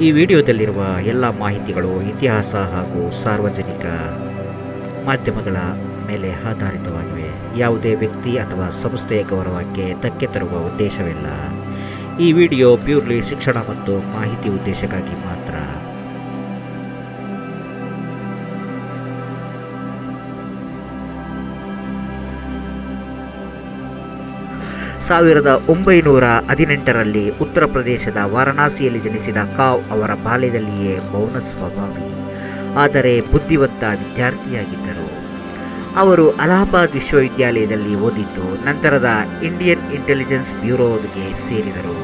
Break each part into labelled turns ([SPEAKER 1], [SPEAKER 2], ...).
[SPEAKER 1] ಈ ವಿಡಿಯೋದಲ್ಲಿರುವ ಎಲ್ಲ ಮಾಹಿತಿಗಳು ಇತಿಹಾಸ ಹಾಗೂ ಸಾರ್ವಜನಿಕ ಮಾಧ್ಯಮಗಳ ಮೇಲೆ ಆಧಾರಿತವಾಗಿವೆ. ಯಾವುದೇ ವ್ಯಕ್ತಿ ಅಥವಾ ಸಂಸ್ಥೆಯ ಗೌರವಕ್ಕೆ ಧಕ್ಕೆ ತರುವ ಉದ್ದೇಶವಿಲ್ಲ. ಈ ವಿಡಿಯೋ ಪ್ಯೂರ್ಲಿ ಶಿಕ್ಷಣ ಮತ್ತು ಮಾಹಿತಿ ಉದ್ದೇಶಕ್ಕಾಗಿ ಮಾತ್ರ ಸಾವಿರದ ಒಂಬೈನೂರ ಹದಿನೆಂಟರಲ್ಲಿ ಉತ್ತರ ಪ್ರದೇಶದ ವಾರಣಾಸಿಯಲ್ಲಿ ಜನಿಸಿದ ಕಾವ್ ಅವರ ಬಾಲ್ಯದಲ್ಲಿಯೇ ಮೌನ ಸ್ವಭಾವಿ, ಆದರೆ ಬುದ್ಧಿವಂತ ವಿದ್ಯಾರ್ಥಿಯಾಗಿದ್ದರು. ಅವರು ಅಲಹಾಬಾದ್ ವಿಶ್ವವಿದ್ಯಾಲಯದಲ್ಲಿ ಓದಿದ್ದು, ನಂತರದ ಇಂಡಿಯನ್ ಇಂಟೆಲಿಜೆನ್ಸ್ ಬ್ಯೂರೋಗೆ ಸೇರಿದರು.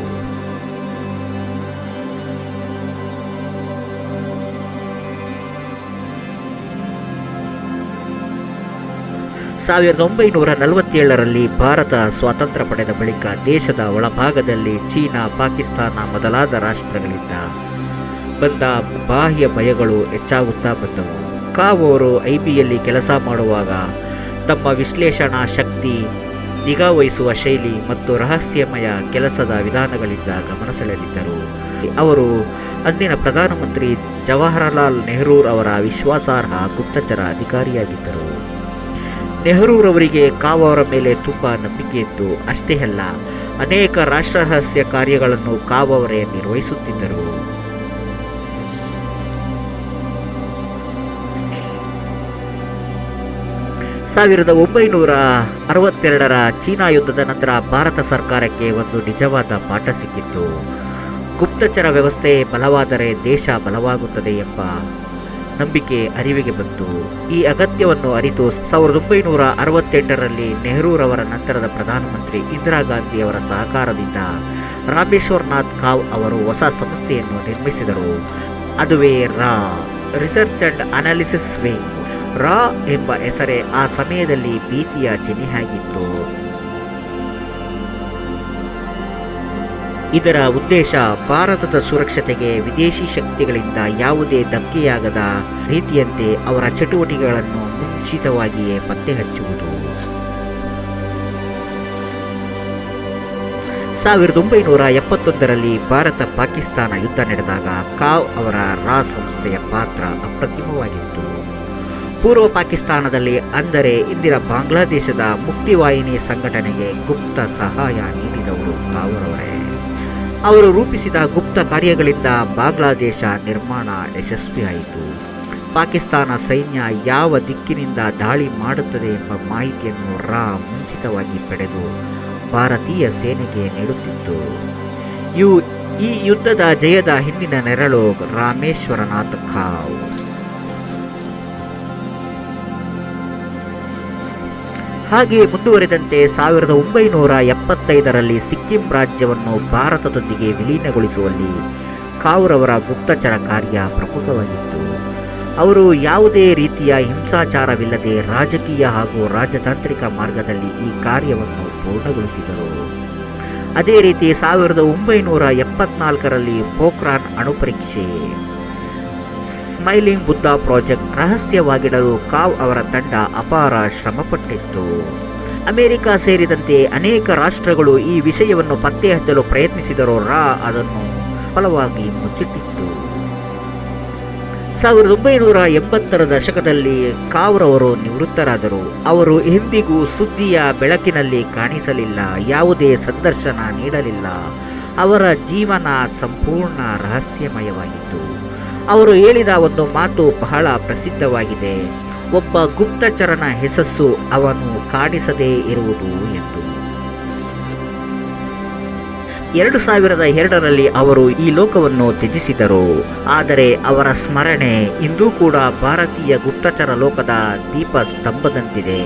[SPEAKER 1] ಸಾವಿರದ ಒಂಬೈನೂರ ನಲವತ್ತೇಳರಲ್ಲಿ ಭಾರತ ಸ್ವಾತಂತ್ರ್ಯ ಪಡೆದ ಬಳಿಕ ದೇಶದ ಒಳಭಾಗದಲ್ಲಿ ಚೀನಾ, ಪಾಕಿಸ್ತಾನ ಮೊದಲಾದ ರಾಷ್ಟ್ರಗಳಿಂದ ಬಂದ ಬಾಹ್ಯ ಭಯಗಳು ಹೆಚ್ಚಾಗುತ್ತಾ ಬಂದವು. ಕಾವ್ ಅವರು ಐ ಬಿಯಲ್ಲಿ ಕೆಲಸ ಮಾಡುವಾಗ ತಮ್ಮ ವಿಶ್ಲೇಷಣಾ ಶಕ್ತಿ ನಿಗಾ ವಹಿಸುವ ಶೈಲಿ ಮತ್ತು ರಹಸ್ಯಮಯ ಕೆಲಸದ ವಿಧಾನಗಳಿಂದ ಗಮನ ಸೆಳೆದಿದ್ದರು. ಅವರು ಅಂದಿನ ಪ್ರಧಾನಮಂತ್ರಿ ಜವಾಹರಲಾಲ್ ನೆಹರೂರ್ ಅವರ ವಿಶ್ವಾಸಾರ್ಹ ಗುಪ್ತಚರ ಅಧಿಕಾರಿಯಾಗಿದ್ದರು. ನೆಹರೂರವರಿಗೆ ಕಾವ ಅವರ ಮೇಲೆ ತುಂಬ ನಂಬಿಕೆ ಇತ್ತು. ಅಷ್ಟೇ ಅಲ್ಲ, ಅನೇಕ ರಾಷ್ಟ್ರ ರಹಸ್ಯ ಕಾರ್ಯಗಳನ್ನು ಕಾವ್ ಅವರೇ ನಿರ್ವಹಿಸುತ್ತಿದ್ದರು. ಸಾವಿರದ ಒಂಬೈನೂರ ಅರವತ್ತೆರಡರ ಚೀನಾ ಯುದ್ಧದ ನಂತರ ಭಾರತ ಸರ್ಕಾರಕ್ಕೆ ಒಂದು ನಿಜವಾದ ಪಾಠ ಸಿಕ್ಕಿತ್ತು. ಗುಪ್ತಚರ ವ್ಯವಸ್ಥೆ ಬಲವಾದರೆ ದೇಶ ಬಲವಾಗುತ್ತದೆ ಎಂಬ ನಂಬಿಕೆ ಅರಿವಿಗೆ ಬಂತು. ಈ ಅಗತ್ಯವನ್ನು ಅರಿತು ಸಾವಿರದ ಒಂಬೈನೂರ ಅರವತ್ತೆಂಟರಲ್ಲಿ ನೆಹರೂರವರ ನಂತರದ ಪ್ರಧಾನಮಂತ್ರಿ ಇಂದಿರಾ ಗಾಂಧಿಯವರ ಸಹಕಾರದಿಂದ ರಾಮೇಶ್ವರನಾಥ್ ಕಾವ್ ಅವರು ಹೊಸ ಸಂಸ್ಥೆಯನ್ನು ನಿರ್ಮಿಸಿದರು. ಅದುವೇ ರಾ ರಿಸರ್ಚ್ ಅಂಡ್ ಅನಾಲಿಸಿಸ್ ವಿಂಗ್ ರಾ ಎಂಬ ಹೆಸರೇ ಆ ಸಮಯದಲ್ಲಿ ಭೀತಿಯ ಚಿಹ್ನೆಯಾಗಿತ್ತು. ಇದರ ಉದ್ದೇಶ ಭಾರತದ ಸುರಕ್ಷತೆಗೆ ವಿದೇಶಿ ಶಕ್ತಿಗಳಿಂದ ಯಾವುದೇ ಧಕ್ಕೆಯಾಗದ ರೀತಿಯಂತೆ ಅವರ ಚಟುವಟಿಕೆಗಳನ್ನು ಮುಂಚಿತವಾಗಿಯೇ ಪತ್ತೆ ಹಚ್ಚುವುದು. ಸಾವಿರದ ಒಂಬೈನೂರ ಎಪ್ಪತ್ತೊಂದರಲ್ಲಿ ಭಾರತ ಪಾಕಿಸ್ತಾನ ಯುದ್ಧ ನಡೆದಾಗ ಕಾವ್ ಅವರ ರಾ ಸಂಸ್ಥೆಯ ಪಾತ್ರ ಅಪ್ರತಿಮವಾಗಿತ್ತು. ಪೂರ್ವ ಪಾಕಿಸ್ತಾನದಲ್ಲಿ ಅಂದರೆ ಇಂದಿನ ಬಾಂಗ್ಲಾದೇಶದ ಮುಕ್ತಿವಾಹಿನಿ ಸಂಘಟನೆಗೆ ಗುಪ್ತ ಸಹಾಯ ನೀಡಿದವರು ಕಾವರವರೇ. ಅವರು ರೂಪಿಸಿದ ಗುಪ್ತ ಕಾರ್ಯಗಳಿಂದ ಬಾಂಗ್ಲಾದೇಶ ನಿರ್ಮಾಣ ಯಶಸ್ವಿಯಾಯಿತು. ಪಾಕಿಸ್ತಾನ ಸೈನ್ಯ ಯಾವ ದಿಕ್ಕಿನಿಂದ ದಾಳಿ ಮಾಡುತ್ತದೆ ಎಂಬ ಮಾಹಿತಿಯನ್ನು ರಾ ಮುಂಚಿತವಾಗಿ ಪಡೆದು ಭಾರತೀಯ ಸೇನೆಗೆ ನೀಡುತ್ತಿತ್ತು. ಇವು ಈ ಯುದ್ಧದ ಜಯದ ಹಿಂದಿನ ನೆರಳು ರಾಮೇಶ್ವರನಾಥ್ ಖಾವ್. ಹಾಗೆ ಮುಂದುವರೆದಂತೆ ಸಾವಿರದ ಒಂಬೈನೂರ ಎಪ್ಪತ್ತೈದರಲ್ಲಿ ಸಿಕ್ಕಿಂ ರಾಜ್ಯವನ್ನು ಭಾರತದೊಂದಿಗೆ ವಿಲೀನಗೊಳಿಸುವಲ್ಲಿ ಕಾವ್ರವರ ಗುಪ್ತಚರ ಕಾರ್ಯ ಪ್ರಮುಖವಾಗಿತ್ತು. ಅವರು ಯಾವುದೇ ರೀತಿಯ ಹಿಂಸಾಚಾರವಿಲ್ಲದೆ ರಾಜಕೀಯ ಹಾಗೂ ರಾಜತಾಂತ್ರಿಕ ಮಾರ್ಗದಲ್ಲಿ ಈ ಕಾರ್ಯವನ್ನು ಪೂರ್ಣಗೊಳಿಸಿದರು. ಅದೇ ರೀತಿ ಸಾವಿರದ ಒಂಬೈನೂರ ಎಪ್ಪತ್ನಾಲ್ಕರಲ್ಲಿ ಪೋಖ್ರಾನ್ ಅಣುಪರೀಕ್ಷೆ ಸ್ಮೈಲಿಂಗ್ ಬುದ್ಧ ಪ್ರಾಜೆಕ್ಟ್ ರಹಸ್ಯವಾಗಿಡಲು ಕಾವ್ ಅವರ ತಂಡ ಅಪಾರ ಶ್ರಮಪಟ್ಟಿತ್ತು. ಅಮೆರಿಕ ಸೇರಿದಂತೆ ಅನೇಕ ರಾಷ್ಟ್ರಗಳು ಈ ವಿಷಯವನ್ನು ಪತ್ತೆ ಹಚ್ಚಲು ಪ್ರಯತ್ನಿಸಿದರೂ ರಾ ಅದನ್ನು ಫಲವಾಗಿ ಮುಚ್ಚಿಟ್ಟಿತ್ತು. ಸಾವಿರದ ಒಂಬೈನೂರ ಎಂಬತ್ತರ ದಶಕದಲ್ಲಿ ಕಾವ್ರವರು ನಿವೃತ್ತರಾದರು. ಅವರು ಎಂದಿಗೂ ಸುದ್ದಿಯ ಬೆಳಕಿನಲ್ಲಿ ಕಾಣಿಸಲಿಲ್ಲ, ಯಾವುದೇ ಸಂದರ್ಶನ ನೀಡಲಿಲ್ಲ. ಅವರ ಜೀವನ ಸಂಪೂರ್ಣ ರಹಸ್ಯಮಯವಾಗಿತ್ತು. ಅವರು ಹೇಳಿದ ಒಂದು ಮಾತು ಬಹಳ ಪ್ರಸಿದ್ಧವಾಗಿದೆ. ಒಬ್ಬ ಗುಪ್ತಚರನ ಹೆಸಸ್ಸು ಅವನು ಕಾಡಿಸದೇ ಇರುವುದು ಎಂದು. ಎರಡು ಸಾವಿರದ ಎರಡರಲ್ಲಿ ಅವರು ಈ ಲೋಕವನ್ನು ತ್ಯಜಿಸಿದರು. ಆದರೆ ಅವರ ಸ್ಮರಣೆ ಇಂದೂ ಕೂಡ ಭಾರತೀಯ ಗುಪ್ತಚರ ಲೋಕದ ದೀಪ ಸ್ತಂಭದಂತಿದೆ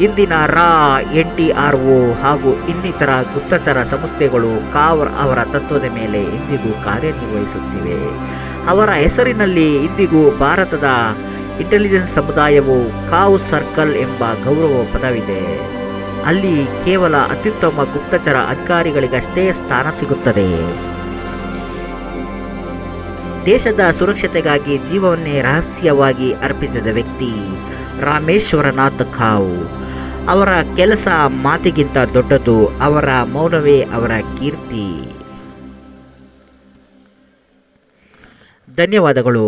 [SPEAKER 1] ಇಂದಿನ ರಾ, ಎನ್ ಟಿ ಆರ್ ಒ ಹಾಗೂ ಇನ್ನಿತರ ಗುಪ್ತಚರ ಸಂಸ್ಥೆಗಳು ಕಾವರ್ ಅವರ ತತ್ವದ ಮೇಲೆ ಇಂದಿಗೂ ಕಾರ್ಯನಿರ್ವಹಿಸುತ್ತಿವೆ. ಅವರ ಹೆಸರಿನಲ್ಲಿ ಇಂದಿಗೂ ಭಾರತದ ಇಂಟೆಲಿಜೆನ್ಸ್ ಸಮುದಾಯವು ಕಾವು ಸರ್ಕಲ್ ಎಂಬ ಗೌರವ ಪದವಿದೆ. ಅಲ್ಲಿ ಕೇವಲ ಅತ್ಯುತ್ತಮ ಗುಪ್ತಚರ ಅಧಿಕಾರಿಗಳಿಗಷ್ಟೇ ಸ್ಥಾನ ಸಿಗುತ್ತದೆ. ದೇಶದ ಸುರಕ್ಷತೆಗಾಗಿ ಜೀವವನ್ನೇ ರಹಸ್ಯವಾಗಿ ಅರ್ಪಿಸಿದ ವ್ಯಕ್ತಿ ರಾಮೇಶ್ವರನಾಥ್ ಖಾವ್ ಅವರ ಕೆಲಸ ಮಾತಿಗಿಂತ ದೊಡ್ಡದು ಅವರ ಮೌನವೇ ಅವರ ಕೀರ್ತಿ. ಧನ್ಯವಾದಗಳು.